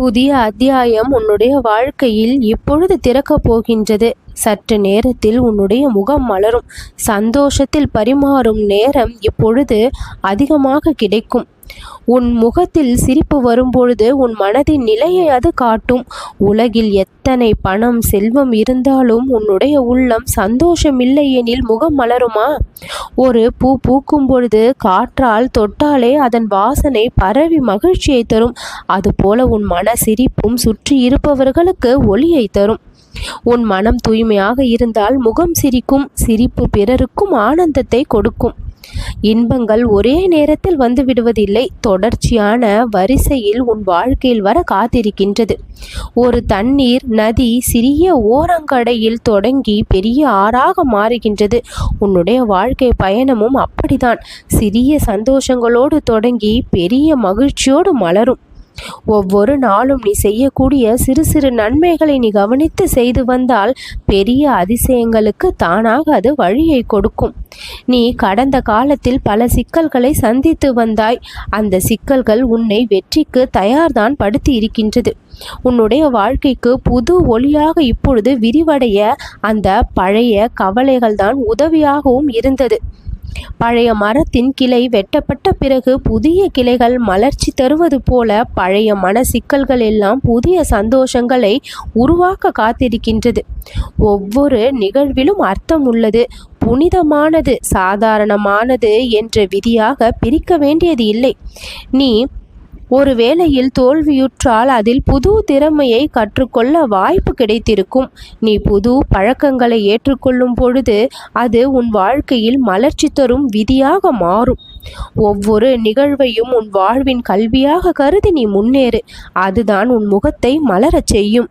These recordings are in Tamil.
புதிய அத்தியாயம் உன்னுடைய வாழ்க்கையில் இப்பொழுது திறக்கப் போகின்றது. சற்று நேரத்தில் உன்னுடைய முகம் மலரும். சந்தோஷத்தில் பரிமாறும் நேரம் இப்பொழுது அதிகமாக கிடைக்கும். உன் முகத்தில் சிரிப்பு வரும்பொழுது உன் மனதின் நிலையை அது காட்டும். உலகில் எத்தனை பணம் செல்வம் இருந்தாலும் உன்னுடைய உள்ளம் சந்தோஷமில்லை எனில் முகம் மலருமா? ஒரு பூ பூக்கும் பொழுது காற்றால் தொட்டாலே அதன் வாசனை பரவி மகிழ்ச்சியை தரும். அதுபோல உன் மன சிரிப்பும் சுற்றி இருப்பவர்களுக்கு ஒளியை தரும். உன் மனம் தூய்மையாக இருந்தால் முகம் சிரிக்கும் சிரிப்பு பிறருக்கும் ஆனந்தத்தை கொடுக்கும். இன்பங்கள் ஒரே நேரத்தில் வந்து விடுவதில்லை. தொடர்ச்சியான வரிசையில் உன் வாழ்க்கையில் வர காத்திருக்கின்றது. ஒரு தண்ணீர் நதி சிறிய ஓரங்கடையில் தொடங்கி பெரிய ஆறாக மாறுகின்றது. உன்னுடைய வாழ்க்கை பயணமும் அப்படிதான் சிறிய சந்தோஷங்களோடு தொடங்கி பெரிய மகிழ்ச்சியோடு மலரும். ஒவ்வொரு நாளும் நீ செய்யக்கூடிய சிறு சிறு நன்மைகளை நீ கவனித்து செய்து வந்தால் பெரிய அதிசயங்களுக்கு தானாக அது வழியை கொடுக்கும். நீ கடந்த காலத்தில் பல சிக்கல்களை சந்தித்து வந்தாய். அந்த சிக்கல்கள் உன்னை வெற்றிக்கு தயார்தான் படுத்தி இருக்கின்றது. உன்னுடைய வாழ்க்கைக்கு புது ஒளியாக இப்பொழுது விரிவடைய அந்த பழைய கவலைகள் தான் உதவியாகவும் இருந்தது. பழைய மரத்தின் கிளை வெட்டப்பட்ட பிறகு புதிய கிளைகள் மலர்ச்சி தருவது போல பழைய மன சிக்கல்கள் எல்லாம் புதிய சந்தோஷங்களை உருவாக்க காத்திருக்கின்றது. ஒவ்வொரு நிகழ்விலும் அர்த்தம் உள்ளது. புனிதமானது சாதாரணமானது என்ற விதியாக பிரிக்க வேண்டியது இல்லை. நீ ஒரு வேளையில் தோல்வியுற்றால் அதில் புது திறமையை கற்றுக்கொள்ள வாய்ப்பு கிடைத்திருக்கும். நீ புது பழக்கங்களை ஏற்றுக்கொள்ளும் பொழுது அது உன் வாழ்க்கையில் மலர்ச்சி தரும் விதியாக மாறும். ஒவ்வொரு நிகழ்வையும் உன் வாழ்வின் கல்வியாக கருதி நீ முன்னேறு. அதுதான் உன் முகத்தை மலரச் செய்யும்.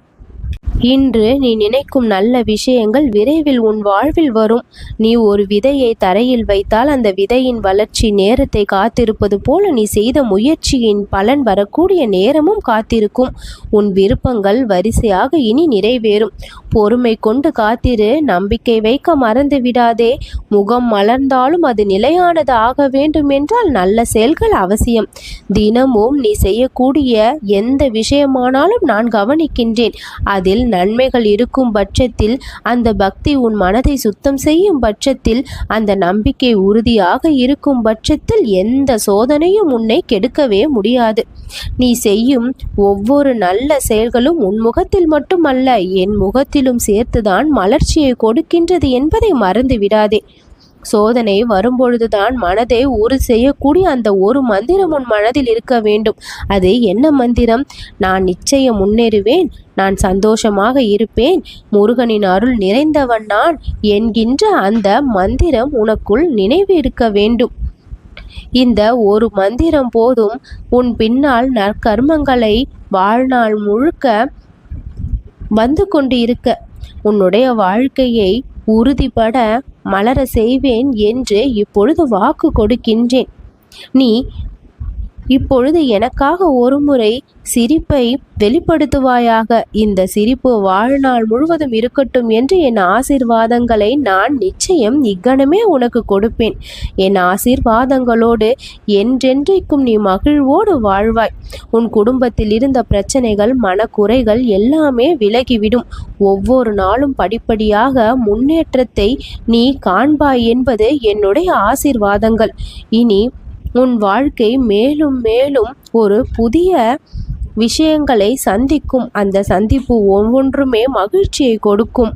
இன்று நீ நினைக்கும் நல்ல விஷயங்கள் விரைவில் உன் வாழ்வில் வரும். நீ ஒரு விதையை தரையில் வைத்தால் அந்த விதையின் வளர்ச்சி நேரத்தை காத்திருப்பது போல நீ செய்த முயற்சியின் பலன் வரக்கூடிய நேரமும் காத்திருக்கும். உன் விருப்பங்கள் வரிசையாக இனி நிறைவேறும். பொறுமை கொண்டு காத்திரு நம்பிக்கை வைக்க மறந்து விடாதே. முகம் மலர்ந்தாலும் அது நிலையானது ஆக வேண்டும் என்றால் நல்ல செயல்கள் அவசியம். தினமும் நீ செய்யக்கூடிய எந்த விஷயமானாலும் நான் கவனிக்கின்றேன். அதில் நன்மைகள் இருக்கும் பட்சத்தில் அந்த பக்தி உன் மனதை சுத்தம் செய்யும் பட்சத்தில் அந்த நம்பிக்கை உறுதியாக இருக்கும் பட்சத்தில் எந்த சோதனையும் உன்னை கெடுக்கவே முடியாது. நீ செய்யும் ஒவ்வொரு நல்ல செயல்களும் உன் முகத்தில் மட்டுமல்ல என் முகத்திலும் சேர்த்துதான் மலர்ச்சியை கொடுக்கின்றது என்பதை மறந்து விடாதே சோதனை வரும்பொழுதுதான் மனதை ஒரு செய்யக்கூடிய அந்த ஒரு மந்திரம் உன் மனதில் இருக்க வேண்டும். அது என்ன மந்திரம்? நான் நிச்சயம் முன்னேறுவேன் நான் சந்தோஷமாக இருப்பேன் முருகனின் அருள் நிறைந்தவன் நான் என்கின்ற அந்த மந்திரம் உனக்குள் நினைவு இருக்க வேண்டும். இந்த ஒரு மந்திரம் போதும். உன் பின்னால் நற்கர்மங்களை வாழ்நாள் முழுக்க வந்து கொண்டு இருக்க உன்னுடைய வாழ்க்கையை உறுதிப்பட மலர செய்வேன் என்று இப்பொழுது வாக்கு கொடுக்கின்றேன். நீ இப்பொழுது எனக்காக ஒருமுறை சிரிப்பை வெளிப்படுத்துவாயாக. இந்த சிரிப்பு வாழ்நாள் முழுவதும் இருக்கட்டும் என்று என் ஆசிர்வாதங்களை நான் நிச்சயம் இக்கணமே உனக்கு கொடுப்பேன். என் ஆசிர்வாதங்களோடு என்றென்றைக்கும் நீ மகிழ்வோடு வாழ்வாய். உன் குடும்பத்தில் இருந்த பிரச்சனைகள் மனக்குறைகள் எல்லாமே விலகிவிடும். ஒவ்வொரு நாளும் படிப்படியாக முன்னேற்றத்தை நீ காண்பாய் என்பது என்னுடைய ஆசிர்வாதங்கள். இனி உன் வாழ்க்கை மேலும் மேலும் ஒரு புதிய விஷயங்களை சந்திக்கும். அந்த சந்திப்பு ஒவ்வொன்றுமே மகிழ்ச்சியை கொடுக்கும்.